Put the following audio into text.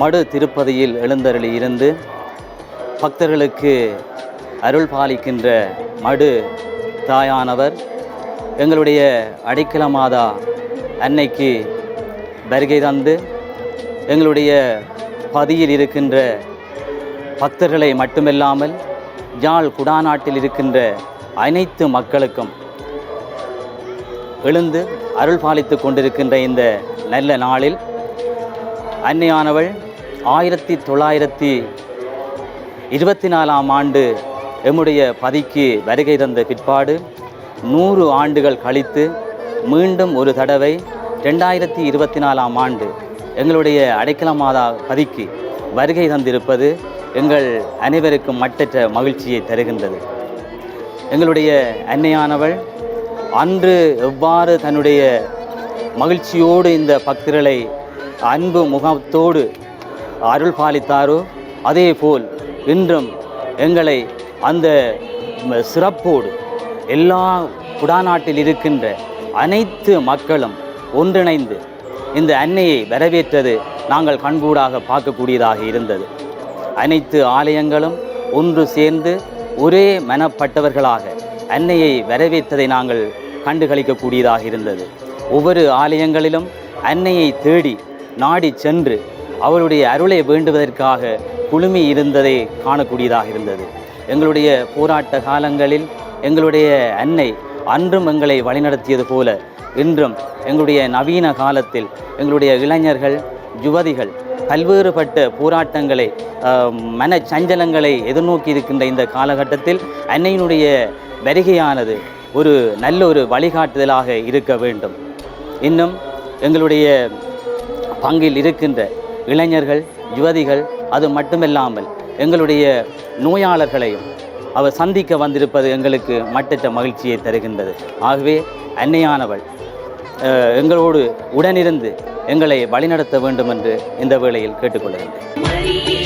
மடு திருப்பதியில் எழுந்தருளி இருந்து பக்தர்களுக்கு அருள் பாலிக்கின்ற மடு தாயானவர் எங்களுடைய அடைக்கல மாதா அன்னைக்கு வருகை தந்து எங்களுடைய பதியில் இருக்கின்ற பக்தர்களை மட்டுமில்லாமல் யாழ் குடாநாட்டில் இருக்கின்ற அனைத்து மக்களுக்கும் எழுந்து அருள் பாலித்து கொண்டிருக்கின்ற இந்த நல்ல நாளில் அன்னையானவள் ஆயிரத்தி தொள்ளாயிரத்தி இருபத்தி நாலாம் ஆண்டு எம்முடைய பதிக்கு வருகை தந்த பிற்பாடு நூறு ஆண்டுகள் கழித்து மீண்டும் ஒரு தடவை ரெண்டாயிரத்தி இருபத்தி நாலாம் ஆண்டு எங்களுடைய அடைக்கல மாதா பதிக்கு வருகை தந்திருப்பது எங்கள் அனைவருக்கும் மட்டற்ற மகிழ்ச்சியை தருகின்றது. எங்களுடைய அன்னையானவள் அன்று எவ்வாறு தன்னுடைய மகிழ்ச்சியோடு இந்த பக்தர்களை அன்பு முகத்தோடு அருள் பாலித்தாரோ அதே போல் இன்றும் எங்களை அந்த சிறப்போடு எல்லா குடாநாட்டில் இருக்கின்ற அனைத்து மக்களும் ஒன்றிணைந்து இந்த அன்னையை வரவேற்றது நாங்கள் கண்கூடாக பார்க்கக்கூடியதாக இருந்தது. அனைத்து ஆலயங்களும் ஒன்று சேர்ந்து ஒரே மனப்பட்டவர்களாக அன்னையை வரவேற்றதை நாங்கள் கண்டுகளிக்கக்கூடியதாக இருந்தது. ஒவ்வொரு ஆலயங்களிலும் அன்னையை தேடி நாடி சென்று அவருடைய அருளை வேண்டுவதற்காக குழுமி இருந்ததை காணக்கூடியதாக இருந்தது. எங்களுடைய போராட்ட காலங்களில் எங்களுடைய அன்னை அன்றும் எங்களை வழிநடத்தியது போல இன்றும் எங்களுடைய நவீன காலத்தில் எங்களுடைய இளைஞர்கள் யுவதிகள் பல்வேறுபட்ட போராட்டங்களை மனச்சஞ்சலங்களை எதிர்நோக்கி இருக்கின்ற இந்த காலகட்டத்தில் அன்னையினுடைய வருகையானது ஒரு நல்ல ஒரு வழிகாட்டுதலாக இருக்க வேண்டும். இன்னும் எங்களுடைய பங்கில் இருக்கின்ற இளைஞர்கள் யுவதிகள் அது மட்டுமில்லாமல் எங்களுடைய நோயாளர்களையும் அவர் சந்திக்க வந்திருப்பது எங்களுக்கு மட்டற்ற மகிழ்ச்சியை தருகின்றது. ஆகவே அன்னையானவள் எங்களோடு உடனிருந்து எங்களை வழிநடத்த வேண்டும் என்று இந்த வேளையில் கேட்டுக்கொள்கின்றேன்